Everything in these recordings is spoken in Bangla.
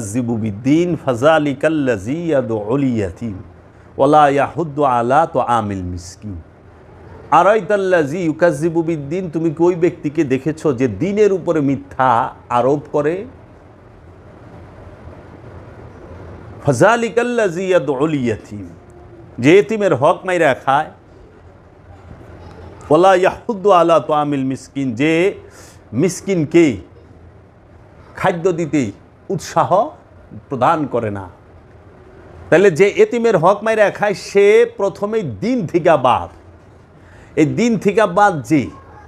ইউকাজ্জিবু বিদ্দিন ফাজালিকাল্লাজি ইয়াদউল ইয়াতীম ওয়ালা ইয়াহুদ্দু আলা তুআমিল মিসকিন। আরাইতাল্লাজি ইউকাজ্জিবু তুমি কি ওই ব্যক্তিকে দেখেছ যে দিনের উপরে মিথ্যা আরোপ করে? যে এতিমের হক মাইরা খায়। ওলা ইয়াহুদ্দু আলা তুআমিল মিসকিন, যে মিসকিনকে খাদ্য দিতে উৎসাহ প্রদান করে না। তাহলে যে এতিমের হক মাইরা খায়, সে প্রথমেই দিন থেকে বাদ এই দিন থেকে বাদ যে,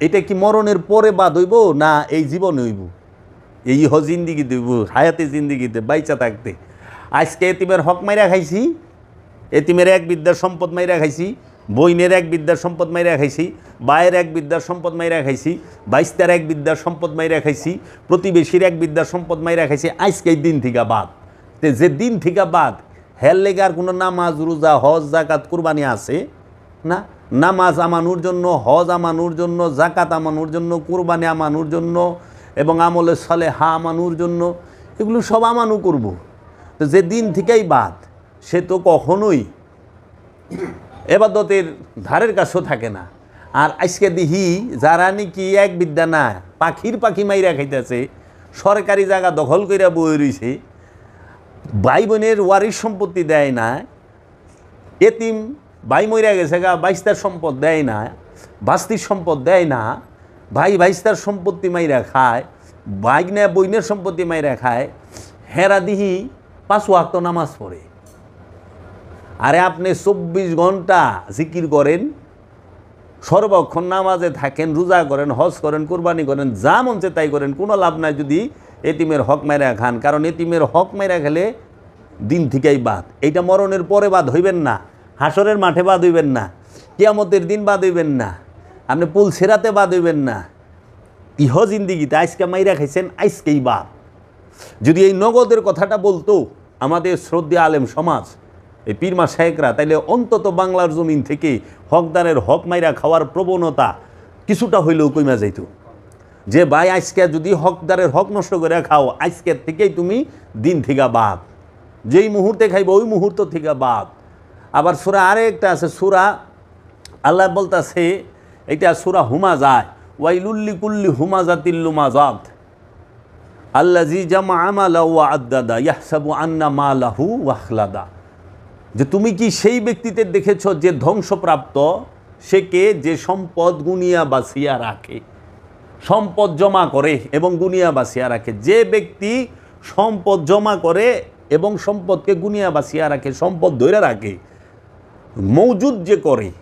এটা কি মরণের পরে বাদ হইব না এই জীবনে হইব? এই হ জিন্দিগি দেব হায়াতে জিন্দিগিতে, বাইচা থাকতে। আজকে এতিমের হক মাইরা খাইছি, এতিমের এক বিদ্যার সম্পদ মাইরা খাইছি বইনের এক বিদ্যার সম্পদ মাইরা খাইছি, বায়ের এক বিদ্যার সম্পদ মাইরা খাইছি বাইশটার এক বিদ্যার সম্পদ মাইরা খাইছি, প্রতিবেশীর এক বিদ্যার সম্পদ মাইরা খাইছি আজকে দিন থেকে বাদ। তে যে দিন থেকে বাদ, হের লেগে আর কোনো নামাজ, রোজা, হজ, জাকাত কুরবানি আছে? না? নামাজ আমানুর জন্য, হজ আমানুর জন্য, জাকাত আমানুর জন্য, কুরবানি আমানুর জন্য, এবং আমলে সলে হা আমানুর জন্য, এগুলো সব আমানু করব। তো যে দিন থেকেই বাদ, সে তো কখনোই এবাদতের ধারের কাছেও থাকে না। আর আজকে দিহি যারা নাকি এক বিদ্যা না, পাখির পাখি মাইরা খাইতেছে, সরকারি জায়গা দখল কইরা বই রইছে ভাই বোনের ওয়ারিশ সম্পত্তি দেয় না, এতিম ভাই মইরা গেছে গা বাইস্তার সম্পদ দেয় না, বাস্তির সম্পদ দেয় না, ভাই বাইশটার সম্পত্তি মাইরা খায় বাইগনা বইনের সম্পত্তি মাইরা খায়, হেরা দিহি পাঁচ ওয়াক্ত নামাজ পড়ে। আরে আপনি চব্বিশ ঘণ্টা জিকির করেন, সর্বক্ষণ নামাজে থাকেন, রোজা করেন, হজ করেন, কোরবানি করেন, যা মনছে তাই করেন, কোনো লাভ নাই যদি এতিমের হক মেরা খান। কারণ এতিমের হক মেরা খেলে দিন থেকেই বাদ। এইটা মরণের পরে বাদ হইবেন না, হাসরের মাঠে বাদ হইবেন না, কিয়ামতের দিন বাদ হইবেন না, আপনি পুল সেরাতে বাদ হইবেন না। ইহ জিন্দিগিতে আজকে মাইরা খাইছেন, আজকেই বাদ। যদি এই নগদের কথাটা বলতো আমাদের শ্রদ্ধা আলেম সমাজ এই পীরমা শেখরা, তাইলে অন্তত বাংলার জমিন থেকে হকদারের হক মাইরা খাওয়ার প্রবণতা কিছুটা হইলেও কইমা যাইত। যে ভাই, আজকে যদি হকদারের হক নষ্ট করে খাও আজকের থেকেই তুমি দিন থেকে বাদ। যেই মুহূর্তে খাইব, ওই মুহূর্ত থেকে বাদ। আবার সুরা আরেকটা আছে, সুরা, আল্লাহ বলতাছে এটা সুরা হুমা যায় ওয়াইলুল্লি কুল্লি হুমা জাতিল্লুমা জাত আল্লাজি জামা আমালা ওয়া আদাদা ইয়াহসাবু আন্না মালাহু ওয়াখলাদা। যে তুমি কি সেই ব্যক্তিতে দেখেছ যে ধ্বংসপ্রাপ্ত? সে কে? যে সম্পদ গুনিয়া বাসিয়া রাখে। সম্পদ জমা করে এবং গুনিয়া বাসিয়া রাখে। যে ব্যক্তি সম্পদ জমা করে এবং সম্পদকে গুনিয়া বাসিয়া রাখে, সম্পদ ধরে রাখে মৌজুদ যে করে,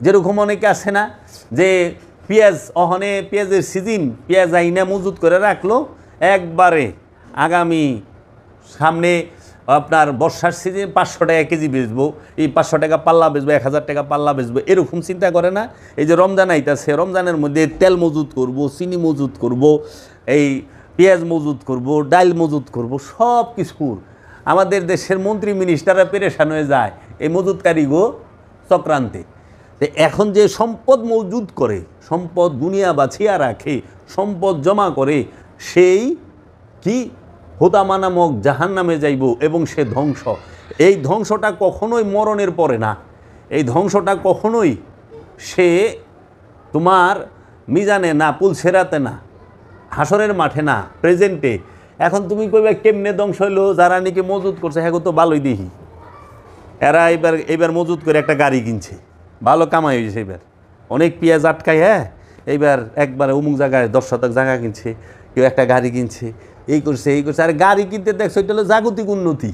যেরকম অনেকে আছে না, যে পেঁয়াজ, অহনে পেঁয়াজের সিজন, পেঁয়াজ আইনা মজুদ করে রাখল, একবারে আগামী সামনে আপনার বর্ষার সিজন পাঁচশো টাকা কেজি বেচবো, এই পাঁচশো টাকা পাল্লা বেচবো, এক হাজার টাকা পাল্লা বেচবো, এরকম চিন্তা করে না? এই যে রমজান আইতাছে, রমজানের মধ্যে তেল মজুদ করব, চিনি মজুদ করব, এই পেঁয়াজ মজুদ করব ডাল মজুদ করব, সব কিছুর। আমাদের দেশের মন্ত্রী মিনিস্টাররা পেরেশান হয়ে যায়, এই মজুদকারীগো চক্রান্তে। এখন যে সম্পদ মজুদ করে, সম্পদ গুনিয়া বাছিয়া রাখে, সম্পদ জমা করে, সেই কি হোতামা নামক জাহান নামে যাইব এবং সে ধ্বংস। এই ধ্বংসটা কখনোই মরণের পরে না। এই ধ্বংসটা কখনোই সে তোমার মিজানে না পুলসেরাতে না, হাসরের মাঠে না প্রেজেন্টে এখন তুমি কইবে, কেমনে ধ্বংস হইল? যারা নাকি মজুদ করছে হ্যাঁ তো ভালোই দেখি। এরা এবার এবার মজুদ করে একটা গাড়ি কিনছে। ভালো কামাই হয়েছে এবার। অনেক পেঁয়াজ আটকায় হ্যাঁ? এইবার একবারে অমুক জায়গায় দশ শতক জায়গা কিনছে, কেউ একটা গাড়ি কিনছে। এই করছে এই করছে। আর গাড়ি কিনতে দেখছ, এটা হলো জাগতিক উন্নতি।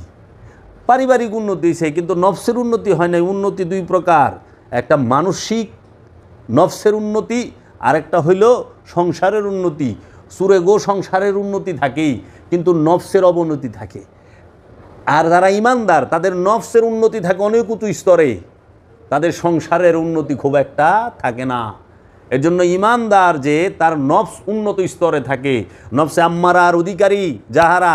পারিবারিক উন্নতি হয়েছে কিন্তু নফসের উন্নতি হয় নাই। উন্নতি দুই প্রকার। একটা মানসিক নফসের উন্নতি আর একটা হইল সংসারের উন্নতি। সুরে গো সংসারের উন্নতি থাকেই, কিন্তু নফসের অবনতি থাকে। আর যারা ইমানদার, তাদের নফসের উন্নতি থাকে অনেক উঁচু স্তরে। তাদের সংসারের উন্নতি খুব একটা থাকে না। এর জন্য ইমানদার যে তার নফস উন্নত স্তরে থাকে, নফসে আম্মারার অধিকারী যাহারা,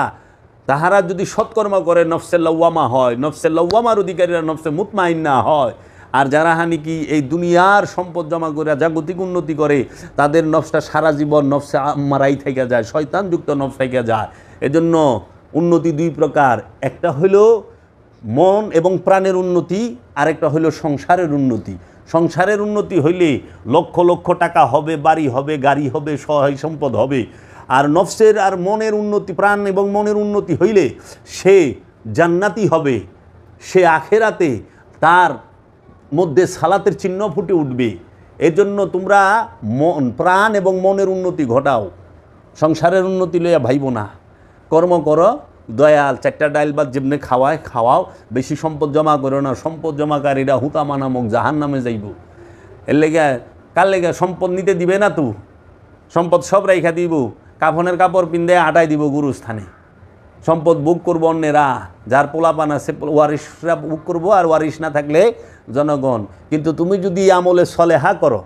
তাহারা যদি সৎকর্ম করে, নফসে লওয়ামা হয়, নফসে লওয়ামার অধিকারীরা নফসে মুতমাইন্না হয়। আর যারা হানি কি এই দুনিয়ার সম্পদ জমা করে জাগতিক উন্নতি করে, তাদের নফসটা সারা জীবন নফসে আম্মারাই থেকে যায়, শয়তানযুক্ত নফস থেকে যায়। এজন্য উন্নতি দুই প্রকার, একটা হলো মন এবং প্রাণের উন্নতি, আরেকটা হলো সংসারের উন্নতি। সংসারের উন্নতি হইলে লক্ষ লক্ষ টাকা হবে, বাড়ি হবে, গাড়ি হবে, সহায় সম্পদ হবে। আর নফসের আর মনের উন্নতি, প্রাণ এবং মনের উন্নতি হইলে সে জান্নাতি হবে। সে আখেরাতে তার মধ্যে সালাতের চিহ্ন ফুটে উঠবে। এজন্য তোমরা মন, প্রাণ এবং মনের উন্নতি ঘটাও। সংসারের উন্নতি লইয়া ভাইব না। কর্ম করো দয়াল, চারটা ডাইল বাদ যেমনি খাওয়ায়, খাওয়াও, বেশি সম্পদ জমা করো না, সম্পদ জমাকারীরা হুতামা নামক জাহান নামে যাইব। এর লেগে, কার লেগে সম্পদ নিতে দিবে না তো? সম্পদ সব রেখা দিব, কাফনের কাপড় পিন্দে আটাই দিব গুরুস্থানে। সম্পদ বুক করব অন্যেরা, যার পোলাপান আছে, ওয়ারিশরা বুক করব আর ওয়ারিশ না থাকলে জনগণ। কিন্তু তুমি যদি আমলে সলেহা করো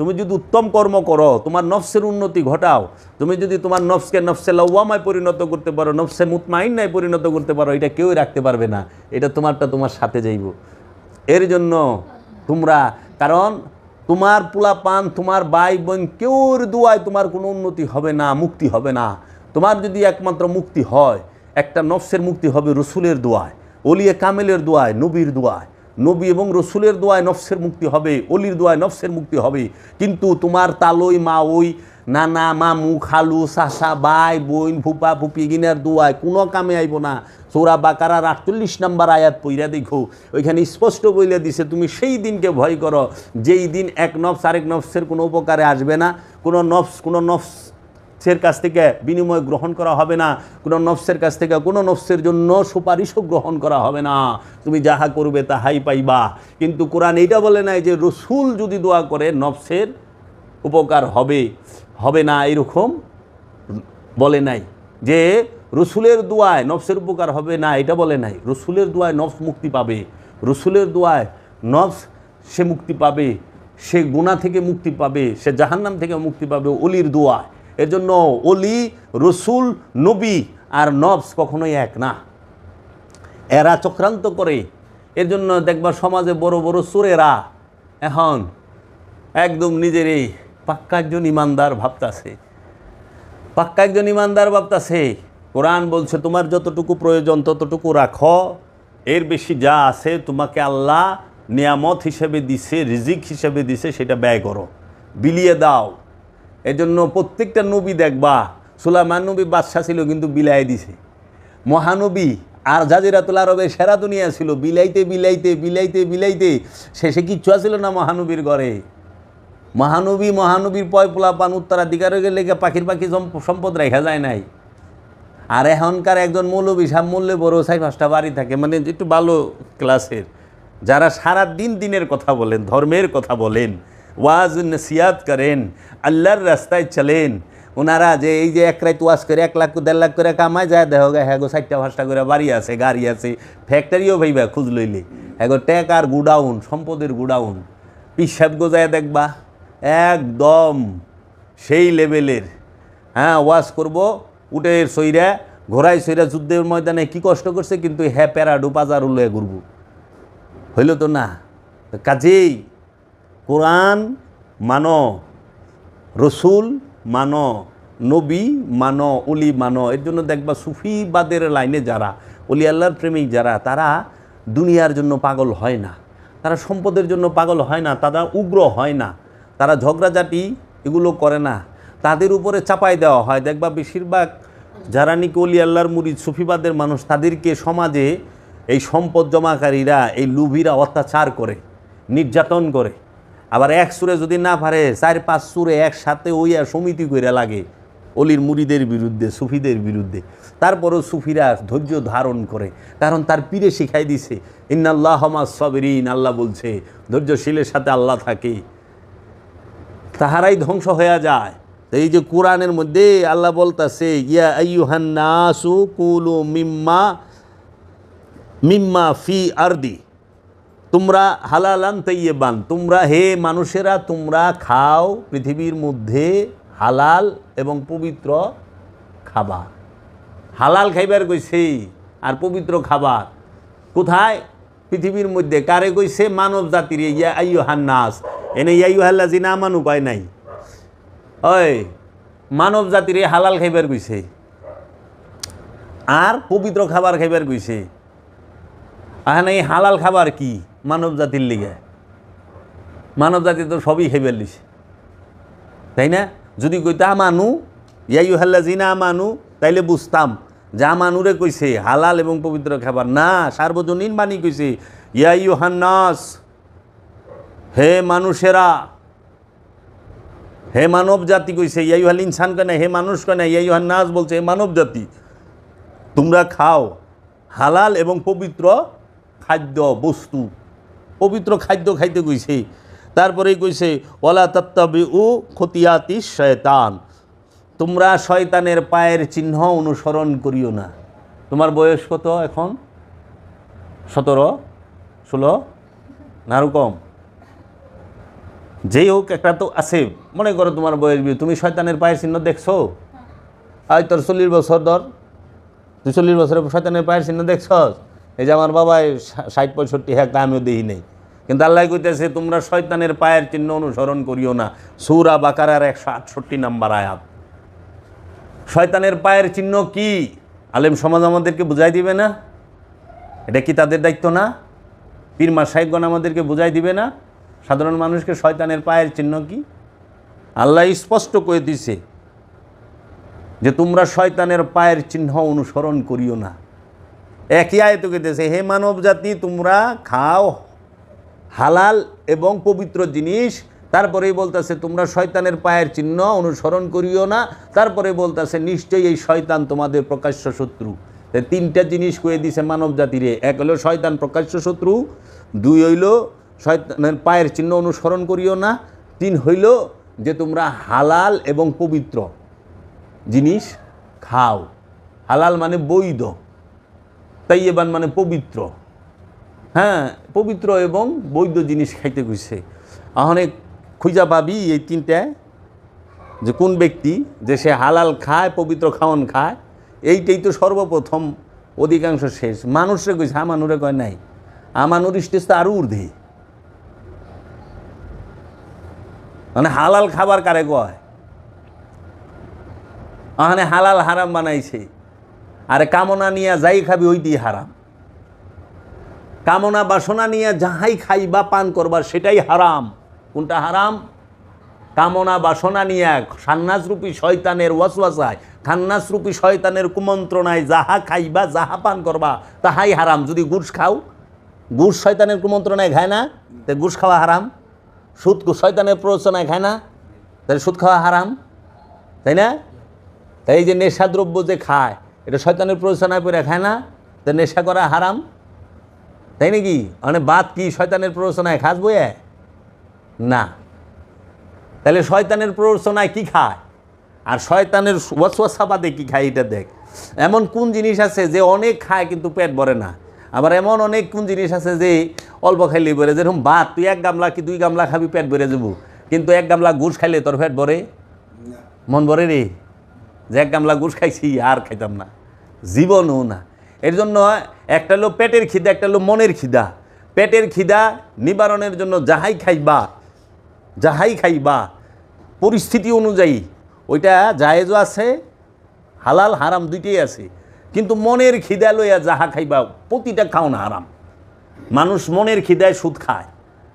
তুমি যদি উত্তম কর্ম করো, তোমার নফসের উন্নতি ঘটাও, তুমি যদি তোমার নফসকে নফসে লওয়ামায় পরিণত করতে পারো, নফসে মুতমাইন্নায় পরিণত করতে পারো, এটা কেউই রাখতে পারবে না। এটা তোমারটা তোমার সাথে যাইব। এর জন্য তোমরা, কারণ তোমার পোলা পান তোমার ভাই বোন কেউর দোয়ায় তোমার কোনো উন্নতি হবে না, মুক্তি হবে না। তোমার যদি একমাত্র মুক্তি হয়, একটা নফসের মুক্তি হবে রসুলের দোয়ায় অলিয়ে কামেলের দোয়ায়, নবীর দোয়ায়। নবী এবং রসুলের দোয়ায় নফসের মুক্তি হবে, অলির দোয়ায় নফসের মুক্তি হবে। কিন্তু তোমার তালই মা ওই নানা, মামু, খালু চাষা বাই বোন, ফুপা, ফুপি গিনার দোয়ায় কোনো কামে আইব না। সৌরা বাকারার আটচল্লিশ নাম্বার আয়াত পইরা দেখো। ওইখানে স্পষ্ট বইলে দিছে, তুমি সেই দিনকে ভয় করো, যেই দিন এক নফস আরেক নফসের কোনো উপকারে আসবে না। কোনো নফস কোনো নফস নফসের কাছ থেকে বিনিময় গ্রহণ করা হবে না। কোনো নফসের কাছ থেকে কোনো নফসের জন্য সুপারিশও গ্রহণ করা হবে না। তুমি যাহা করবে তাহাই পাইবা। কিন্তু কোরআন এইটা বলে নাই যে রসুল যদি দোয়া করে, নফসের উপকার হবে হবে না এরকম বলে নাই। যে রসুলের দোয়ায় নফসের উপকার হবে না, এটা বলে নাই। রসুলের দোয়ায় নফস মুক্তি পাবে। রসুলের দোয়ায় নফস সে মুক্তি পাবে, সে গুণা থেকে মুক্তি পাবে, সে জাহান্নাম থেকে মুক্তি পাবে, অলির দোয়ায়। এর জন্য অলি রসুল, নবী আর নবস কখনোই এক না। এরা চক্রান্ত করে। এর জন্য দেখবা সমাজে বড় বড় চোরেরা এখন একদম নিজের এই পাক্কা একজন ইমানদার ভাবতাছে। পাক্কা একজন ইমানদার ভাবতাছে, কোরআন বলছে, তোমার যতটুকু প্রয়োজন ততটুকু রাখো। এর বেশি যা আছে তোমাকে আল্লাহ নিয়ামত হিসেবে দিছে, রিজিক হিসেবে দিছে, সেটা ব্যয় করো। বিলিয়ে দাও। এজন্য প্রত্যেকটা নবী দেখবা, সুলাইমান নবী বাদশাহ ছিল কিন্তু বিলাই দিছে। মহানবী আর জাজিরাতুল আরবে সেরা দুনিয়া ছিল, বিলাইতে বিলাইতে বিলাইতে বিলাইতে শেষে কিচ্ছু আছিল না মহানবীর ঘরে। মহানবী, মহানবীর পয় পান উত্তরাধিকার লেগে পাখির পাখি সম্প- সম্পদ রেখা যায় নাই। আর এখনকার একজন মৌলবী সাহ মূল্যে বড় চাই পাঁচটা বাড়ি থাকে মানে একটু ভালো ক্লাসের যারা সারা দিন দিনের কথা বলেন, ধর্মের কথা বলেন ওয়াজ নসিয়াত করেন, আল্লাহর রাস্তায় চলেন। ওনারা যে এই যে এক রাত ওয়াজ করে, এক লাখ, দেড় লাখ করে কামায় যায় দেহ গে হ্যাঁ গো ষাটটা পাঁচটা করে, বাড়ি আছে, গাড়ি আছে ফ্যাক্টরিও ভাইবা খুঁজ লইলে। হ্যাঁ গো ট্যাক আর গুডাউন, সম্পদের গুডাউন। পিসাব গোজায় দেখবা, একদম সেই লেভেলের হ্যাঁ ওয়াজ করব, উঠে সইরা ঘোড়াই সইরা যুদ্ধের ময়দানে কি কষ্ট করছে, কিন্তু হ্যাঁ প্যারাডু বাজার উল্লে ঘুরবো। হইল তো না? কাজেই কোরআন মানো, রসুল মানো, নবী মানো অলি মানো, এর জন্য দেখবা সুফিবাদের লাইনে যারা অলি আল্লাহর প্রেমিক যারা, তারা দুনিয়ার জন্য পাগল হয় না। তারা সম্পদের জন্য পাগল হয় না, তারা উগ্র হয় না। তারা ঝগড়াঝাটি এগুলো করে না। তাদের উপরে চাপাই দেওয়া হয়। দেখবা বেশিরভাগ যারা নাকি অলি আল্লাহর মুরিদ, সুফিবাদের মানুষ, তাদেরকে সমাজে এই সম্পদ জমাকারীরা, এই লুভিরা অত্যাচার করে, নির্যাতন করে। আবার এক সুরে যদি না পারে, চার পাঁচ সুরে একসাথে ওই আর সমিতি করে লাগে। অলির মুড়িদের বিরুদ্ধে, সুফিদের বিরুদ্ধে। তারপরও সুফিরা ধৈর্য ধারণ করে, কারণ তার পীরে শিখাই দিছে, ইন্নাল্লাহ সবেরিন আল্লাহ বলছে, ধৈর্যশীলের সাথে আল্লাহ থাকে। তাহারাই ধ্বংস হয়ে যায়। তো এই যে কোরআনের মধ্যে আল্লাহ বলতাছে, ইয়া আইয়ুহান নাসু কুলু মিম্মা মিম্মা ফি আরদি। তোমরা হালালান তৈবান তোমরা হে মানুষেরা, তোমরা খাও পৃথিবীর মধ্যে হালাল এবং পবিত্র খাবার। হালাল খাইবার কইছে, আর পবিত্র খাবার কোথায়? পৃথিবীর মধ্যে। কারে কইছে? মানব জাতির ইয়া আইয়ু হান্নাস এনে ইয়াইয়ু হাল্লা জিনা মান উপায় নাই। ওই, মানব জাতির হালাল খাইবার কইছে, আর পবিত্র খাবার খাইবার কইছে। আর এই হালাল খাবার কি? মানব জাতির লিগে। মানব জাতি তো সবই খাইবার লিছে তাই না? যদি কইতা মানু ইয়াইউ হাল্লা জিনা মানু তাইলে বুঝতাম যা মানুরে কইছে, হালাল এবং পবিত্র খাবার। না, সার্বজনীন বাণী কইছে ইয়াইউ হান্নাস হে মানুষেরা, হে মানব জাতি কইছে ইয়াইউ হাল ইনসান কেন হে মানুষ কেন ইয়াইউ নাস বলছে, হে মানব জাতি তোমরা খাও হালাল এবং পবিত্র খাদ্য, বস্তু। পবিত্র খাদ্য খাইতে কইছে। তারপরেই কইছে ওলা তত্ত্ববি উ খতিয়াতি শয়তান। তোমরা শয়তানের পায়ের চিহ্ন অনুসরণ করিও না। তোমার বয়স কত এখন? সতেরো? ষোলো? না আরও কম? যেই হোক, একটা তো আছে। মনে করো তোমার বয়স বিয়ে তুমি শয়তানের পায়ের চিহ্ন দেখছ? আজ তোর চল্লিশ বছর ধর। তুই চল্লিশ বছরের শয়তানের পায়ের চিহ্ন দেখছ এই যে আমার বাবা ষাট পঁয়ষট্টি হ্যাঁ আমিও দেখি নেই। কিন্তু আল্লাহ কইতেছে, তোমরা শয়তানের পায়ের চিহ্ন অনুসরণ করিও না। সুরা বাকারার একশো আটষট্টি নাম্বার আয়াত। শয়তানের পায়ের চিহ্ন কি? আলেম সমাজ আমাদেরকে বুঝাই দিবে না? এটা কি তাদের দায়িত্ব না? পীরমা সাহেবগণ আমাদেরকে বুঝাই দিবে না? সাধারণ মানুষকে শয়তানের পায়ের চিহ্ন কি? আল্লাহ স্পষ্ট করে দিছে যে তোমরা শয়তানের পায়ের চিহ্ন অনুসরণ করিও না। একই আয়ত কেতেছে হে মানব জাতি তোমরা খাও হালাল এবং পবিত্র জিনিস। তারপরেই বলতেছে, তোমরা শয়তানের পায়ের চিহ্ন অনুসরণ করিও না। তারপরে বলতেছে, নিশ্চয়ই এই শয়তান তোমাদের প্রকাশ্য শত্রু। তাই তিনটা জিনিস কয়ে দিছে মানব জাতিরে এক হলো শয়তান প্রকাশ্য শত্রু, দুই হইল শয়তানের পায়ের চিহ্ন অনুসরণ করিও না, তিন হইল যে তোমরা হালাল এবং পবিত্র জিনিস খাও। হালাল মানে বৈধ। তাইয়েবান মানে পবিত্র। হ্যাঁ পবিত্র এবং বৈধ জিনিস খাইতে কইছে। অনেক খুঁজা পাবি এই তিনটা, যে কোন ব্যক্তি যে সে হালাল খায়, পবিত্র খাওয়ান খায়, এইটাই তো সর্বপ্রথম, অধিকাংশ শেষ। মানুষরে কইছে, আমানুরে কয় নাই। আমানুর স্টেজ তো আরও ঊর্ধ্বে। মানে হালাল খাবার কারে কয়? আহানে হালাল হারাম বানাইছে। আরে কামনা নিয়ে যাই খাবি ওইটি হারাম। কামনা বাসনা নিয়ে যাহাই খাই বা পান করবা সেটাই হারাম। কোনটা হারাম? কামনা বাসনা নিয়ে সান্নাসরূপী শয়তানের ওয়াসওয়াসায় খান্নাসরূপী শয়তানের কুমন্ত্রণায় যাহা খাইবা যাহা পান করবা, তাহাই হারাম। যদি গুড় খাও, গুড় শয়তানের কুমন্ত্রণায় খায় না, তা গুড় খাওয়া হারাম। সুদ শয়তানের প্ররোচনায় খায় না, তাহলে সুদ খাওয়া হারাম। তাই না? তাই এই যে নেশাদ্রব্য যে খায় এটা শয়তানের প্ররোচনায় পড়ে খায় না? তা নেশা করা হারাম? তাই নাকি? মানে বাদ কি শয়তানের প্ররোচনায়? খাস বইয়ে? না। তাহলে শয়তানের প্ররোচনায় কি খায়? আর শয়তানের ওয়াসওয়াসাবাদে কি খায়? এটা দেখ। এমন কোন জিনিস আছে যে অনেক খায় কিন্তু পেট ভরে না? আবার এমন অনেক কোন জিনিস আছে যে অল্প খাইলেই ভরে। যেরকম ভাত তুই এক গামলা কি দুই গামলা খাবি পেট ভরে যাব। কিন্তু এক গামলা গুড় খাইলে তোর পেট ভরে? মন ভরে রে? যে এক গামলা গুড় খাইছি, আর খাইতাম না। জীবনও না। এর জন্য একটা হলো পেটের খিদা, একটা হলো মনের খিদা। পেটের খিদা নিবারণের জন্য যাহাই খাইবা যাহাই খাইবা, পরিস্থিতি অনুযায়ী, ওইটা জায়েজও আছে, হালাল, হারাম দুইটাই আছে। কিন্তু মনের খিদা লইয়া যাহা খাইবা, প্রতিটা খাওন হারাম। মানুষ মনের খিদায় সুদ খায়,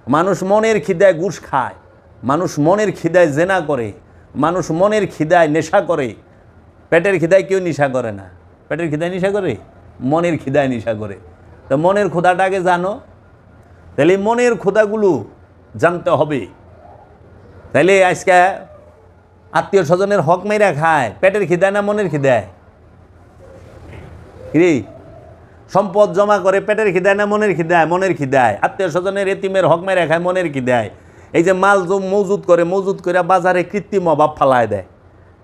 মানুষ মনের খিদায় গুস খায়, মানুষ মনের খিদায় জেনা করে, মানুষ মনের খিদায় নেশা করে পেটের খিদায় কেউ নেশা করে না। পেটের খিদায় নেশা করে? মনের খিদায় নেশা করে। তো মনের ক্ষুধাটাকে জানো। তাহলে মনের ক্ষুধাগুলো জানতে হবে। তাইলে আজকে আত্মীয় স্বজনের হক মেরা খায়। পেটের খিদায় না মনের খিদায়? রে? সম্পদ জমা করে পেটের খিদায় না মনের খিদায়? মনের খিদায়। আত্মীয় স্বজনের এতিমের হক মেরা খায়, মনের খিদায়। এই যে মাল মজুত করে মজুত করে বাজারে কৃত্রিম অভাব ফালায় দেয়।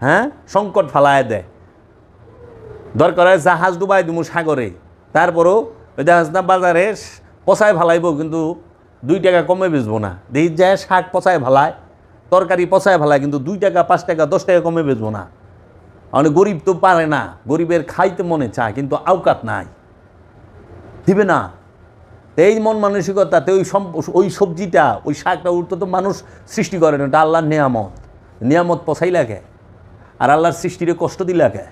হ্যাঁ? সংকট ফালায় দেয়। দরকার হয় জাহাজ ডুবাই দিমু সাগরে। তারপরও ওই জাহাজটা বাজারে পচায় ফালাইব, কিন্তু দুই টাকা কমে বেচবো না। দেখি যায় শাক পচায় ফালায়, তরকারি পচায় ফালায়, কিন্তু দুই টাকা, পাঁচ টাকা, দশ টাকা কমে বেচবো না। মানে গরিব তো পারে না, গরিবের খাইতে মনে চায়, কিন্তু আওকাত নাই। দিবে না। এই মন মানসিকতাতে ওই ওই সবজিটা, ওই শাকটা উঠতে তো মানুষ সৃষ্টি করে না এটা আল্লাহর নিয়ামত। নিয়ামত পচাই লাগে আর আল্লাহর সৃষ্টিরে কষ্ট দিলাকে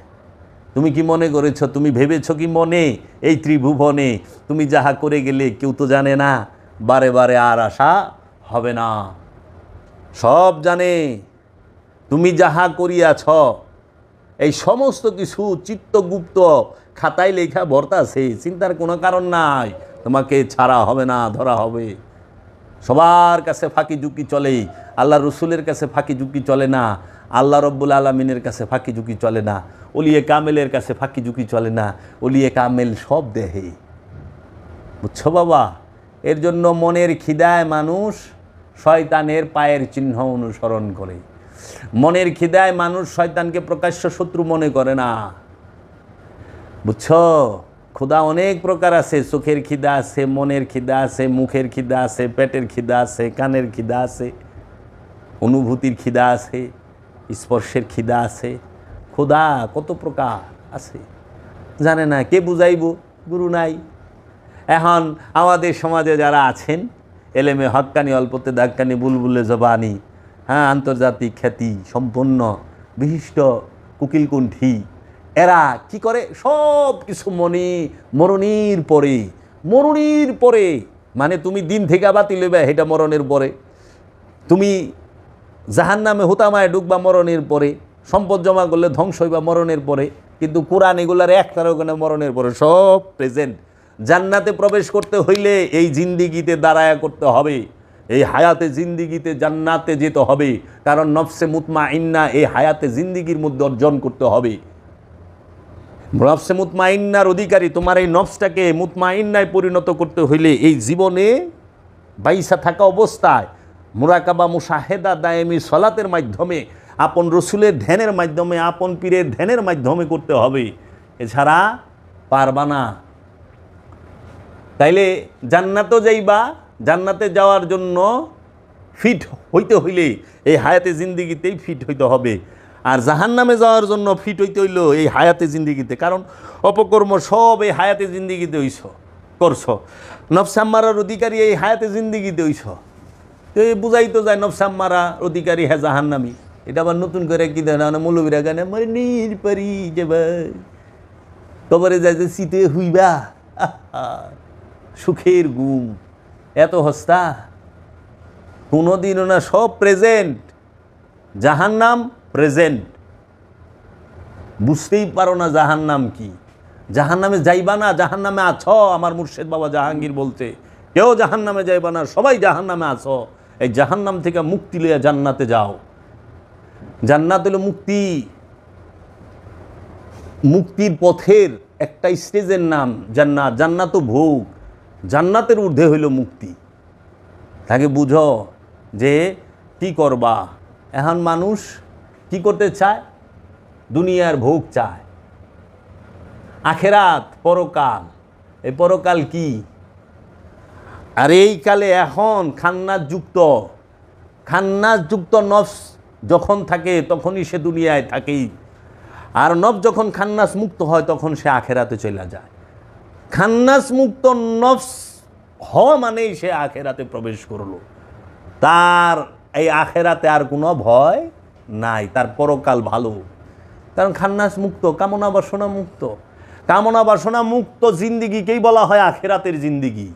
তুমি কি মনে করেছ? তুমি ভেবেছ কি মনে? এই ত্রিভুবনে তুমি যাহা করে গেলে কেউ তো জানে না, বারে বারে আর আশা হবে না। সব জানে। তুমি যাহা করিয়াছ, এই সমস্ত কিছু চিত্তগুপ্ত খাতায় লেখা ভর্তাছে চিন্তার কোনো কারণ নাই। তোমাকে ছাড়া হবে না, ধরা হবে। সবার কাছে ফাঁকি ঝুঁকি চলে আল্লাহ রসুলের কাছে ফাঁকি ঝুঁকি চলে না। আল্লাহ রব্বুল আলমিনের কাছে ফাঁকি ঝুঁকি চলে না, অলিয়ে কামেলের কাছে ফাঁকি ঝুঁকি চলে না, অলিয়ে কামেল সব দেহে। বুঝছ বাবা? এর জন্য মনের খিদায় মানুষ শয়তানের পায়ের চিহ্ন অনুসরণ করে। মনের খিদায় মানুষ শয়তানকে প্রকাশ্য শত্রু মনে করে না। বুঝছ? ক্ষুধা অনেক প্রকার আছে, চোখের খিদা আছে, মনের খিদা আছে, মুখের খিদা আছে, পেটের খিদা আছে, কানের খিদা আছে, অনুভূতির খিদা আছে। স্পর্শের খিদা আছে। ক্ষুধা কত প্রকার আছে। জানে না কে বুঝাইব? গুরু নাই। এখন আমাদের সমাজে যারা আছেন, এলেমে হক্কানি, অল্পতে দাক্কানি বুলবুলে জবানি হ্যাঁ আন্তর্জাতিক খ্যাতি সম্পন্ন, বিশিষ্ট কুকিলকুণ্ঠী, এরা কি করে? সব কিছু মনে, মরণীর পরে মরণীর পরে। মানে তুমি দিন থেকে বাতি লেবে এটা মরণের পরে। তুমি জাহান নামে হুতামায় ডুববা মরণের পরে, সম্পদ জমা করলে ধ্বংস হইবা মরণের পরে, কিন্তু কোরআন এগুলার একটারও ওখানে মরণের পরে? সব প্রেজেন্ট জান্নাতে প্রবেশ করতে হইলে এই জিন্দিগিতে দাঁড়ায়া করতে হবে। এই হায়াতে জিন্দিগিতে জান্নাতে যেতে হবে। কারণ নফসে মুতমা ইন্না এই হায়াতে জিন্দিগির মধ্যে অর্জন করতে হবে। নফসে মুতমা ইন্নার অধিকারী তোমার এই নফসটাকে মুতমাইন্নায় পরিণত করতে হইলে এই জীবনে বাইসা থাকা অবস্থায় মুরাকাবা মুসাহেদা দায়েমি সলাতের মাধ্যমে, আপন রসুলের ধ্যানের মাধ্যমে, আপন পীরের ধ্যানের মাধ্যমে করতে হবে। এছাড়া পারবা না। তাইলে জান্নাতও যাইবা, জান্নাতে যাওয়ার জন্য ফিট হইতে হইলে, এই হায়াতে জিন্দিগিতেই ফিট হইতে হবে। আর জাহান নামে যাওয়ার জন্য ফিট হইতে হইল এই হায়াতে জিন্দিগিতে। কারণ অপকর্ম সব এই হায়াতে জিন্দিগিতে হইছ, করছ। নফসাম্মারার অধিকারী এই হায়াতে জিন্দিগিতে হইছ। তো এই বুঝাই তো যায় নফসাম্মারা অধিকারী হ্যাঁ জাহান্নামি। এটা আবার নতুন করে কি দেয় মৌলবীরা গানে আমার নীর পারি ভাই কবরে যায় যে, শীতে হুইবা। সুখের গুম এত হস্তা। কোনোদিনও না সব প্রেজেন্ট জাহান্নাম প্রেজেন্ট বুঝতেই পারো না জাহান্নাম কি। জাহান্নামে যাইবা না, জাহান্নামে আছ, আমার মুর্শেদ বাবা জাহাঙ্গীর বলতে কেউ জাহান্নামে যাইবা না, সবাই জাহান্নামে আছো। এই জাহান্নাম থেকে মুক্তি লইয়া জান্নাতে যাও। জান্নাত হলো মুক্তি। মুক্তির পথের একটা স্টেজের নাম জান্নাত। জান্নাত ভোগ। জান্নাতের ঊর্ধ্বে হইল মুক্তি। তাকে বুঝো যে কি করবা? এখন মানুষ কি করতে চায়? দুনিয়ার ভোগ চায়। আখেরাত, পরকাল। এই পরকাল কি? আর এই কালে এখন খান্নাস যুক্ত খান্নাস যুক্ত নফস যখন থাকে তখনই সে দুনিয়ায় থাকেই। আর নফ যখন খান্নাস মুক্ত হয় তখন সে আখেরাতে চলে যায়। খান্নাস মুক্ত নফস হওয়া মানেই সে আখেরাতে প্রবেশ করল। তার এই আখেরাতে আর কোনো ভয় নাই, তার পরকাল ভালো। কারণ খান্নাস মুক্ত, কামনা বাসনা মুক্ত। কামনা বাসনা মুক্ত জিন্দিগিকেই বলা হয় আখেরাতের জিন্দিগি।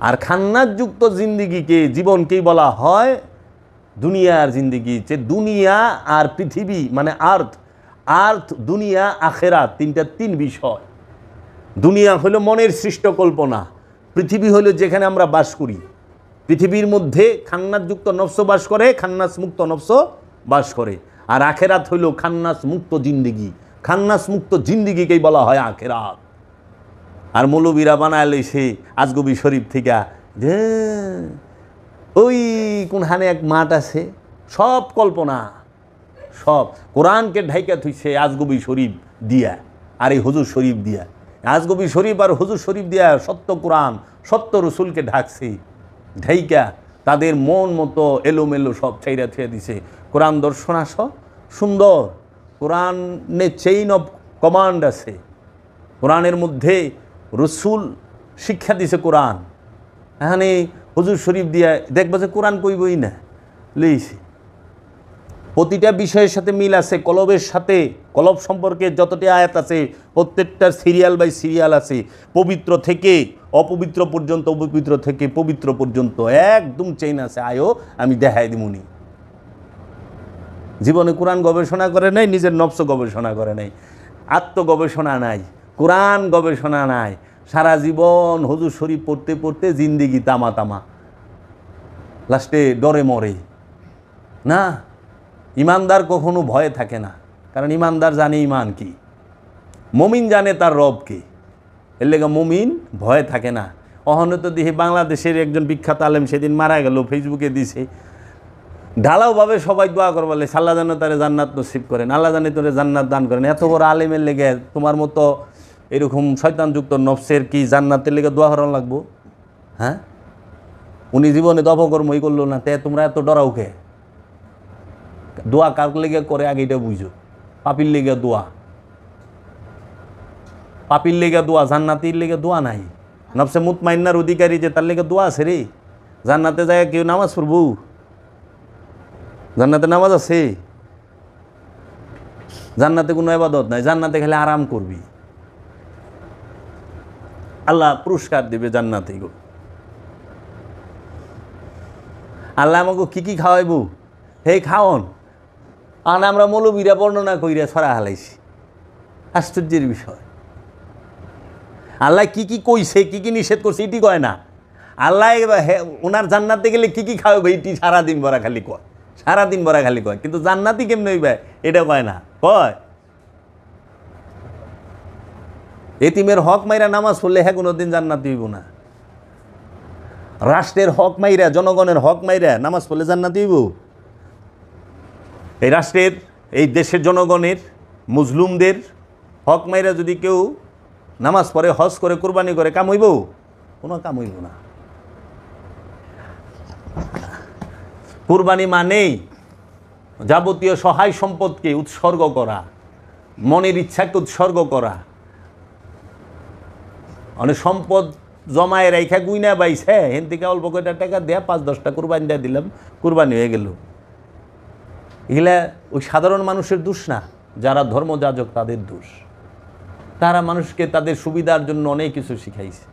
আর খান্নাসযুক্ত জিন্দিগিকে জীবনকেই বলা হয় দুনিয়ার জিন্দিগি, যে দুনিয়া আর পৃথিবী মানে আর্থ আর্থ, দুনিয়া, আখেরাত, তিনটা তিন বিষয়। দুনিয়া হলো মনের সৃষ্ট কল্পনা পৃথিবী হলো যেখানে আমরা বাস করি। পৃথিবীর মধ্যে খান্নাসযুক্ত নফস বাস করে খান্নাস মুক্ত নফস বাস করে। আর আখেরাত হইল খান্নাস মুক্ত জিন্দিগি। খান্নাস মুক্ত জিন্দিগিকেই বলা হয় আখেরাত। আর মৌলবীরা বানায় লইছে আজগবি শরীফ থেকে ওই কোনখানে এক মাঠ আছে, সব কল্পনা, সব। কোরআনকে ঢাইকা থুইছে আজগবি শরীফ দিয়া আর এই হুজুর শরীফ দিয়া। আজগবি শরীফ আর হুজুর শরীফ দিয়া সত্য কোরআন, সত্য রসুলকে ঢাকছে, ঢাইকা তাদের মন মতো এলোমেলো সব চাইরা থুয়ে দিছে। কোরআন দর্শন আস, সুন্দর। কোরআনে চেইন অফ কমান্ড আছে। কোরআনের মধ্যে রসুল শিক্ষা দিছে কোরআন। এখানে হুজুর শরীফ দিয়া দেখবা যে কোরআন কইবই না। লইছে। প্রতিটা বিষয়ের সাথে মিল আছে, কলবের সাথে, কলব সম্পর্কে যতটি আয়াত আছে, প্রত্যেকটা সিরিয়াল বাই সিরিয়াল আছে। পবিত্র থেকে, অপবিত্র পর্যন্ত, অপবিত্র থেকে, পবিত্র পর্যন্ত, একদম চেইন আছে। আয়ো আমি দেখাই দিমুনি জীবনে কোরআন গবেষণা করে নাই, নিজের নবস গবেষণা করে নাই। আত্মগবেষণা নাই। কোরআন গবেষণা নাই। সারা জীবন হুজুর শরীফ পড়তে পড়তে জিন্দিগি তামা তামা। লাস্টে ডরে মরে। না, ইমানদার কখনো ভয়ে থাকে না। কারণ ইমানদার জানে ইমান কি। মমিন জানে তার রব কি। এর লেগে মমিন ভয়ে থাকে না। অহনত দেখি বাংলাদেশের একজন বিখ্যাত আলেম সেদিন মারা গেল, ফেসবুকে দিছে। ঢালাওভাবে সবাই দোয়া করবলে সাল্লাহ যেন তারে জান্নাত নসিব করেন, আল্লাহ জানে তোরে জান্নাত দান করেন। এত বড় আলেমের লেগে তোমার মতো এরকম শয়তানযুক্ত নফসের কি জান্নাতের লেগে দোয়া করানো লাগবো? হ্যাঁ? উনি জীবনে দপকর্মই করল না, তে তোমরা এত ডরাও কে? দোয়া কার লেগে করে আগে এটা বুঝো। পাপির লেগে দোয়া। পাপির লেগে দোয়া, জান্নাতির লেগে দোয়া নাই। নবসে মুতমাইন্নার অধিকারী যে তার লেগে দোয়া আছে রে। জান্নাতে যায় কেউ নামাজ পড়ব? জান্নাতে নামাজ আছে? জান্নাতে কোনো আবাদত নাই, জান্নাতে খেলে আরাম করবি। আল্লাহ পুরস্কার দেবে জান্নাতে গো। আল্লাহ আমাকে কি কি খাওয়াইবো? হে খাওন। আর আমরা মৌলবীরা বর্ণনা কইরা ছড়া হালাইছি। আশ্চর্যের বিষয়। আল্লাহ কি কি কইছে, কি কি নিষেধ করছে, এটি কয় না। আল্লাহ ওনার জান্নাতে গেলে কি কি খাওয়াবে এটি সারাদিন ভরা খালি কয়। সারাদিন ভরা খালি কয়। কিন্তু জান্নাতি কেমনে হইবে, এটা কয় না। কয়? এতিমের হক মাইরা নামাজ পড়লে হ্যাঁ কোনো দিন জান্নাতি হইব না। রাষ্ট্রের হক মাইরা, জনগণের হক মাইরা নামাজ পড়লে জান্নাতি হইব। এই রাষ্ট্রের, এই দেশের জনগণের, মুসলুমদের হক মাইরা যদি কেউ নামাজ পড়ে, হজ করে, কোরবানি করে, কাম হইব? কোনো কাম হইব না। কোরবানি মানেই যাবতীয় সহায় সম্পদকে উৎসর্গ করা, মনের ইচ্ছাকে উৎসর্গ করা। অনেক সম্পদ জমায় রেখা গুইনা বাইছে হেন থেকে অল্প কয়টা টাকা দেয়া, পাঁচ দশটা কোরবানি দিয়ে দিলাম, কোরবানি হয়ে গেল। এগুলা ওই সাধারণ মানুষের দোষ না, যারা ধর্মযাজক তাদের দোষ। তারা মানুষকে তাদের সুবিধার জন্য অনেক কিছু শিখাইছে।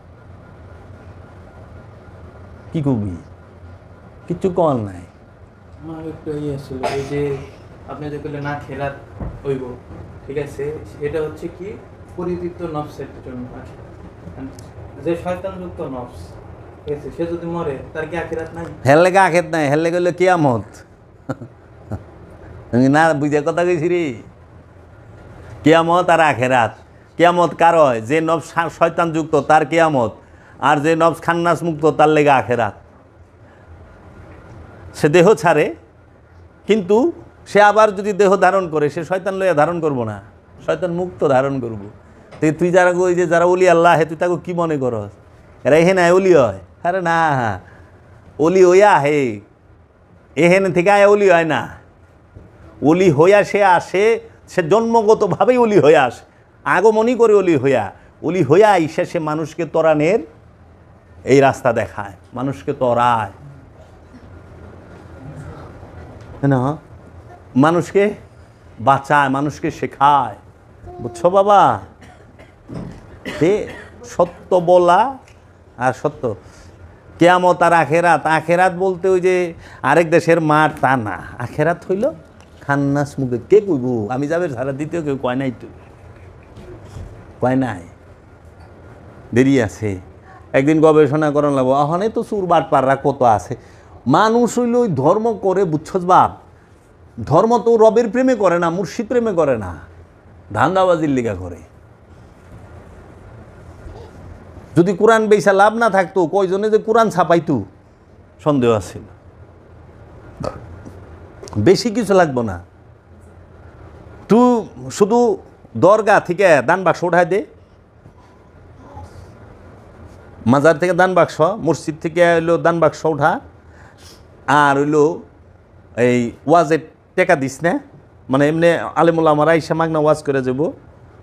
কি করবি কিচ্ছু কল নাই। আমার একটু ইয়ে ছিল যে আপনি যে না হইব, ঠিক আছে? এটা হচ্ছে কি? নফসের জন্য আখিরাত। যে শয়তানযুক্ত নফস সে যদি মরে, তার কি আখিরাত নাই? হেল লেগে আখেত নাই হেল লেগে হইল কিয়ামত। না বুঝে কথা কইছি রে? কিয়ামত আর আখেরাত। কিয়ামত কার হয়? যে নব শয়তান যুক্ত, তার কিয়ামত। আর যে নব খান্নাস মুক্ত, তার লেগে আখেরাত। সে দেহ ছাড়ে, কিন্তু সে আবার যদি দেহ ধারণ করে, সে শয়তান লইয়া ধারণ করব না। শয়তান মুক্ত ধারণ করব। তুই যারা ওই যে যারা অলি আল্লাহ হে, তুই তাকে কি মনে করস? এরা এহে না অলি হয়। আরে না অলি হইয়া হে এহেন থেকে আয় অলি হয় না। অলি হইয়া সে আসে, সে জন্মগতভাবেই অলি হয়ে আসে। আগমনই করে অলি হইয়া। অলি হইয়া আইসা সে মানুষকে তরানের এই রাস্তা দেখায়, মানুষকে তরায়। না? মানুষকে বাঁচায়, মানুষকে শেখায়। বুঝছ বাবা? তে সত্য বলা আর সত্য। কেয়ামত আর আখেরাত। আখেরাত বলতে ওই যে আরেক দেশের মাঠ তা না। আখেরাত হইল খান্নাস মুখে। কে কইব? আমি যাবে সারা দ্বিতীয় কেউ কয় নাই তো। কয় নাই? দেরি আছে। একদিন গবেষণা করান লাগবো। আহনে তো চুর বাটপাররা কত আছে। মানুষ হইল ওই ধর্ম করে, বুঝছস বাপ? ধর্ম তো রবের প্রেমে করে না, মুর্শিদ প্রেমে করে না। ধান্দাবাজির লিগা করে। যদি কোরআন বেসা লাভ না থাকতো কয়জনে যে কোরআন ছাপাইতো? সন্দেহ আছিল বেশি কিছু লাগবো না। তু শুধু দরগা থেকে দান বাক্স উঠাই দে। মাজার থেকে দান বাক্স মসজিদ থেকে হইল দান বাক্স উঠা। আর হইল এই ওয়াজের টেকা দিস না। মানে এমনি আলিমুল্লাহ আমার আইসা মাগনা ওয়াজ করে যাব।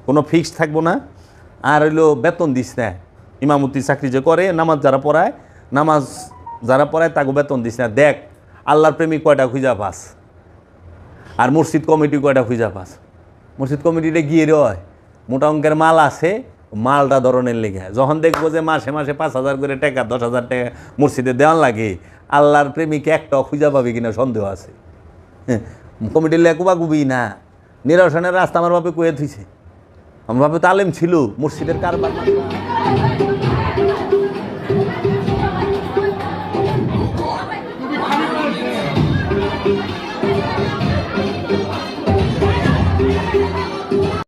কোনো ফিক্স থাকব না। আর হইল বেতন দিস না। ইমামতি চাকরি যে করে নামাজ যারা পড়ায় নামাজ যারা পড়ায় তাকে বেতন দিস না। দেখ আল্লাহর প্রেমিক কয়টা খুঁজা পাস? আর মসজিদ কমিটি কয়টা খুঁজা পাস? মসজিদ কমিটিতে গিয়ে রয় মোটা অঙ্কের মাল আছে মালটা ধরনের লেগে। যখন দেখব যে মাসে মাসে পাঁচ হাজার করে টাকা দশ হাজার টাকা মসজিদে দেওয়ান লাগে আল্লাহর প্রেমিক একটা খুঁজা পাবে কিনা সন্দেহ আছে। হ্যাঁ, কমিটির লেকুবা গুবি না। নিরসনের রাস্তা আমার বাপে কয়ে থুইছে। আমার বাপে তালেম ছিল মসজিদের কারবার।